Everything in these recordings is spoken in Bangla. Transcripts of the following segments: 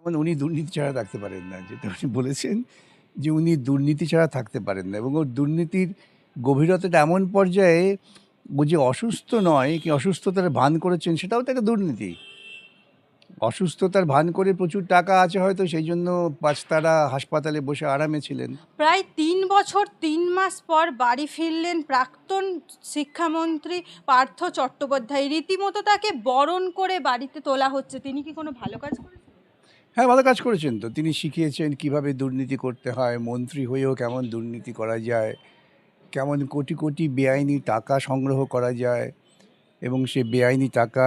যেমন উনি দুর্নীতি ছাড়া থাকতে পারেন না, যেটা উনি বলেছেন যে উনি দুর্নীতি ছাড়া থাকতে পারেন না এবং ওর দুর্নীতির গভীরতাটা এমন পর্যায়ে ও যে অসুস্থ নয় কি অসুস্থতার ভান করেছেন সেটাও তো একটা দুর্নীতি। অসুস্থতার ভান করে প্রচুর টাকা আছে হয়তো সেই জন্য পাঁচতারা হাসপাতালে বসে আরামে ছিলেন। প্রায় তিন বছর, তিন মাস পর বাড়ি ফিরলেন প্রাক্তন শিক্ষামন্ত্রী পার্থ চট্টোপাধ্যায়। রীতিমতো তাকে বরণ করে বাড়িতে তোলা হচ্ছে। তিনি কি কোনো ভালো কাজ করেছেন? হ্যাঁ ভালো কাজ করেছেন তো। তিনি শিখিয়েছেন কীভাবে দুর্নীতি করতে হয়, মন্ত্রী হয়েও কেমন দুর্নীতি করা যায়, কেমন কোটি কোটি বেআইনি টাকা সংগ্রহ করা যায় এবং সে বেআইনি টাকা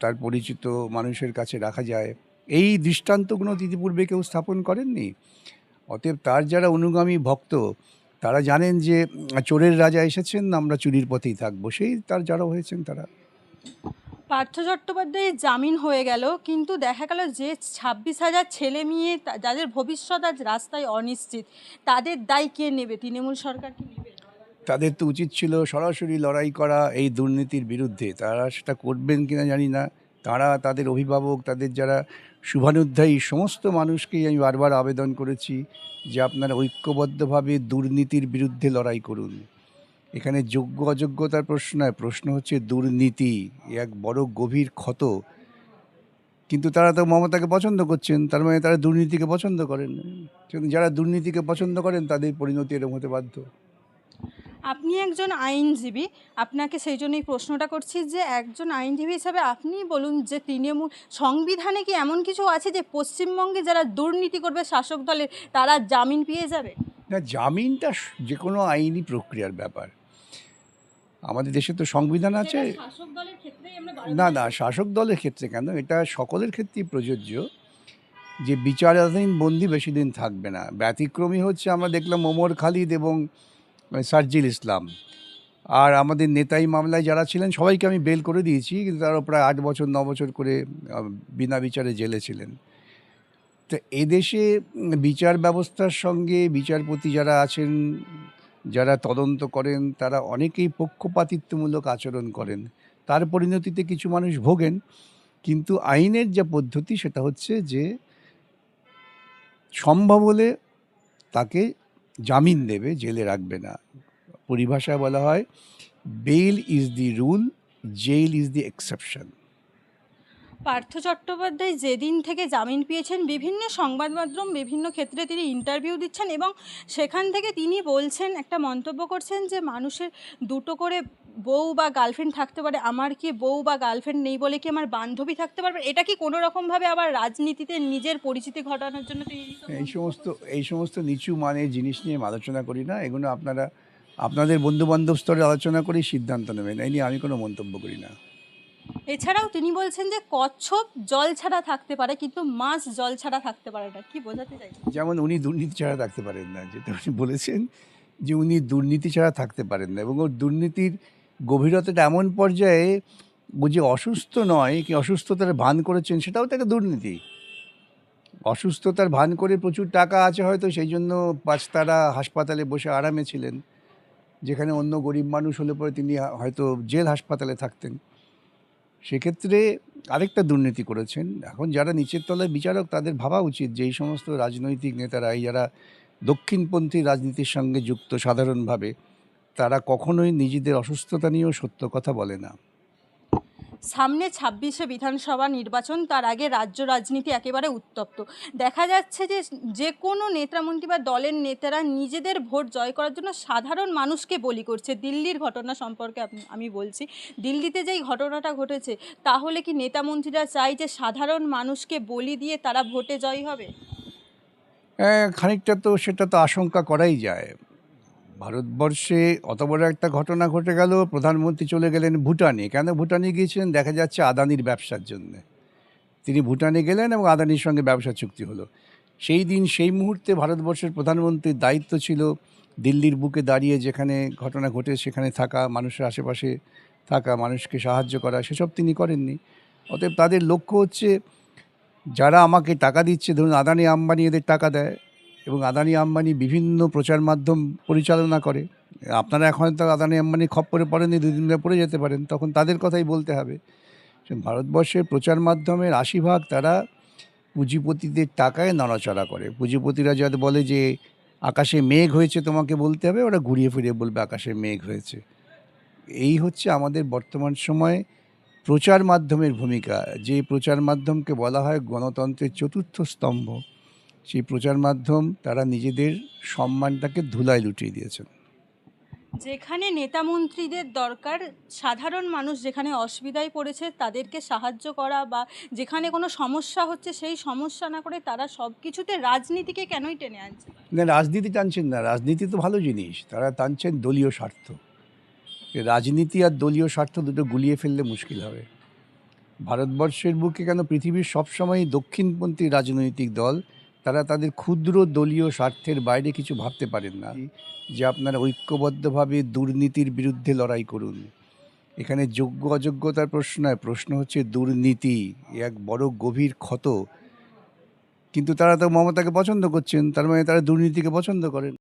তার পরিচিত মানুষের কাছে রাখা যায়। এই দৃষ্টান্তগুলো ইতিপূর্বে কেউ স্থাপন করেননি। অতএব তার যারা অনুগামী ভক্ত, তারা জানেন যে, চোরের রাজা এসেছেন, আমরা চুরির পথেই থাকব। সেই তার যারা হয়েছেন তারা। পার্থ চট্টোপাধ্যায়ের জামিন হয়ে গেল, কিন্তু দেখা গেল যে ছাব্বিশ হাজার ছেলে মেয়ে যাদের ভবিষ্যৎ আজ রাস্তায় অনিশ্চিত, তাদের দায় কে নেবে? তৃণমূল সরকার কি তাদের তো উচিত ছিল সরাসরি লড়াই করা এই দুর্নীতির বিরুদ্ধে। তারা সেটা করবেন কিনা জানি না। তারা তাদের অভিভাবক, তাদের যারা শুভানুধ্যায়ী, সমস্ত মানুষকেই আমি বারবার আবেদন করেছি যে আপনারা ঐক্যবদ্ধভাবে দুর্নীতির বিরুদ্ধে লড়াই করুন। এখানে যোগ্য অযোগ্যতার প্রশ্ন নয় প্রশ্ন হচ্ছে দুর্নীতি এক বড় গভীর ক্ষত। কিন্তু তারা তো মমতাকে পছন্দ করছেন তার মানে তারা দুর্নীতিকে পছন্দ করেন। কিন্তু যারা দুর্নীতিকে পছন্দ করেন তাদের পরিণতি এরকম হতে বাধ্য। আপনি একজন আইনজীবী আপনাকে সেই জন্যই প্রশ্নটা করছি যে একজন আইনজীবী হিসাবে আপনি বলুন যে তৃণমূল সংবিধানে কি এমন কিছু আছে যে পশ্চিমবঙ্গে যারা দুর্নীতি করবে শাসক দলের তারা জামিন পেয়ে যাবে? না জামিনটা যে কোনো আইনি প্রক্রিয়ার ব্যাপার। আমাদের দেশে তো সংবিধান আছে। না না শাসক দলের ক্ষেত্রে কেন? এটা সকলের ক্ষেত্রেই প্রযোজ্য যে বিচারাধীন বন্দি বেশি দিন থাকবে না। ব্যতিক্রমী হচ্ছে আমরা দেখলাম ওমর খালিদ এবং সার্জিল ইসলাম। আর আমাদের নেতাই মামলায় যারা ছিলেন সবাইকে আমি বেল করে দিয়েছি কিন্তু তারা প্রায় আট বছর ন বছর করে বিনা বিচারে জেলে ছিলেন। তো এদেশে বিচার ব্যবস্থার সঙ্গে বিচারপতি যারা আছেন যারা তদন্ত করেন, তারা অনেকেই পক্ষপাতিত্বমূলক আচরণ করেন। তার পরিণতিতে কিছু মানুষ ভোগেন, কিন্তু আইনের যে পদ্ধতি, সেটা হচ্ছে যে সম্ভব হলে তাকে জামিন দেবে, জেলে রাখবে না। পরিভাষায় বলা হয় bail is the rule jail is the exception Partha Chattopadhyay যেদিন থেকে জামিন পেয়েছেন, বিভিন্ন সংবাদ মাধ্যম বিভিন্ন ক্ষেত্রে তিনি ইন্টারভিউ দিচ্ছেন এবং সেখান থেকে তিনি বলছেন, একটা মন্তব্য করছেন যে মানুষের দুটো করে বউ বা গার্লফ্রেন্ড থাকতে পারে, আমার কি বউ বা গার্লফ্রেন্ড নেই বলে কি আমার বান্ধবী থাকতে পারবে? এটা কি কোনো রকমভাবে আবার রাজনীতিতে নিজের পরিচিতি ঘটানোর জন্য এই সমস্ত এই সমস্ত নিচু মানের জিনিস নিয়ে আলোচনা করি না, এগুলো আপনারা, আপনাদের বন্ধু বান্ধব স্তরে আলোচনা করেই সিদ্ধান্ত নেবেন, এই নিয়ে আমি কোনো মন্তব্য করি না। এছাড়াও তিনি বলছেন যে কচ্ছপ জল ছাড়া থাকতে পারে, কিন্তু মাছ জল ছাড়া থাকতে পারে না। কি বোঝাতে চাইছেন? যেমন উনি দুর্নীতি ছাড়া থাকতে পারেন না, যেটা উনি বলেছেন, যে উনি দুর্নীতি ছাড়া থাকতে পারেন না, এবং ওর দুর্নীতির গভীরতাটা এমন পর্যায়ে ও যে অসুস্থ নয়, কি অসুস্থতার ভান করেছেন, সেটাও তো একটা দুর্নীতি। অসুস্থতার ভান করে প্রচুর টাকা আছে হয়তো, সেই জন্য পাঁচতারা হাসপাতালে বসে আরামে ছিলেন, যেখানে অন্য গরিব মানুষ হলে পরে তিনি হয়তো জেল হাসপাতালে থাকতেন। সেক্ষেত্রে আরেকটা দুর্নীতি করেছেন। এখন যারা নিচের তলায় বিচারক, তাদের ভাবা উচিত যে এই সমস্ত রাজনৈতিক নেতারা যারা দক্ষিণপন্থী রাজনীতির সঙ্গে যুক্ত সাধারণভাবে, তারা কখনোই নিজেদের অসুস্থতা নিয়েও সত্য কথা বলে না। সামনে ছাব্বিশে বিধানসভা নির্বাচন, তার আগে রাজ্য রাজনীতি একেবারে উত্তপ্ত। দেখা যাচ্ছে যে যে কোনো নেতামন্ত্রী বা দলের নেতারা নিজেদের ভোট জয় করার জন্য সাধারণ মানুষকে বলি করছে। দিল্লির ঘটনা সম্পর্কে আমি বলছি। দিল্লিতে যেই ঘটনাটা ঘটেছে, তাহলে কি নেতামন্ত্রীরা চাই যে সাধারণ মানুষকে বলি দিয়ে তারা ভোটে জয় হবে? খানিকটা তো সেটা তো আশঙ্কা করাই যায়। ভারতবর্ষে অত বড় একটা ঘটনা ঘটে গেল, প্রধানমন্ত্রী চলে গেলেন ভুটানে। কেন ভুটানে গিয়েছিলেন? দেখা যাচ্ছে আদানির ব্যবসার জন্য। তিনি ভুটানে গেলেন এবং আদানির সঙ্গে ব্যবসা চুক্তি হলো। সেই দিন, সেই মুহূর্তে ভারতবর্ষের প্রধানমন্ত্রীর দায়িত্ব ছিল দিল্লির বুকে দাঁড়িয়ে যেখানে ঘটনা ঘটে সেখানে থাকা, মানুষের আশেপাশে থাকা, মানুষকে সাহায্য করা, সেসব তিনি করেননি। অতএব তাদের লক্ষ্য হচ্ছে, যারা আমাকে টাকা দিচ্ছে, ধরুন আদানি আম্বানি এদের টাকা দেয় এবং আদানি আম্বানি বিভিন্ন প্রচার মাধ্যম পরিচালনা করে। আপনারা এখন তো আদানি আম্বানি খপ্পরে পড়েনি দুদিন পড়ে যেতে পারেন, তখন তাদের কথাই বলতে হবে। ভারতবর্ষের প্রচার মাধ্যমের আশি ভাগ তারা পুঁজিপতিদের টাকায় নড়াচড়া করে। পুঁজিপতিরা যাতে বলে যে, আকাশে মেঘ হয়েছে তোমাকে বলতে হবে, ওরা ঘুরিয়ে ফিরিয়ে বলবে, আকাশে মেঘ হয়েছে। এই হচ্ছে আমাদের বর্তমান সময়ে প্রচার মাধ্যমের ভূমিকা। যে প্রচার মাধ্যমকে বলা হয় গণতন্ত্রের চতুর্থ স্তম্ভ। সেই প্রচার মাধ্যম তারা নিজেদের সম্মানটাকে ধুলায় লুটিয়ে দিয়েছেন। যেখানে নেতা মন্ত্রীদের দরকার সাধারণ মানুষ যেখানে অসুবিধায় পড়েছে তাদেরকে সাহায্য করা বা যেখানে কোনো সমস্যা হচ্ছে সেই সমস্যা না করে তারা সব কিছুতে রাজনীতিকে কেনই টেনে আনছে? না রাজনীতি টানছেন না। রাজনীতি তো ভালো জিনিস। তারা টানছেন দলীয় স্বার্থ। রাজনীতি আর দলীয় স্বার্থ দুটো গুলিয়ে ফেললে মুশকিল হবে। ভারতবর্ষের বুকে কেন পৃথিবীর সবসময় দক্ষিণপন্থী রাজনৈতিক দল তারা তাদের ক্ষুদ্র দলীয় স্বার্থের বাইরে কিছু ভাবতে পারেন না যে আপনারা ঐক্যবদ্ধভাবে দুর্নীতির বিরুদ্ধে লড়াই করুন। এখানে যোগ্য অযোগ্যতার প্রশ্ন নয় প্রশ্ন হচ্ছে দুর্নীতি এক বড় গভীর ক্ষত। কিন্তু তারা তো মমতাকে পছন্দ করছেন, তার মানে তারা দুর্নীতিকে পছন্দ করেন।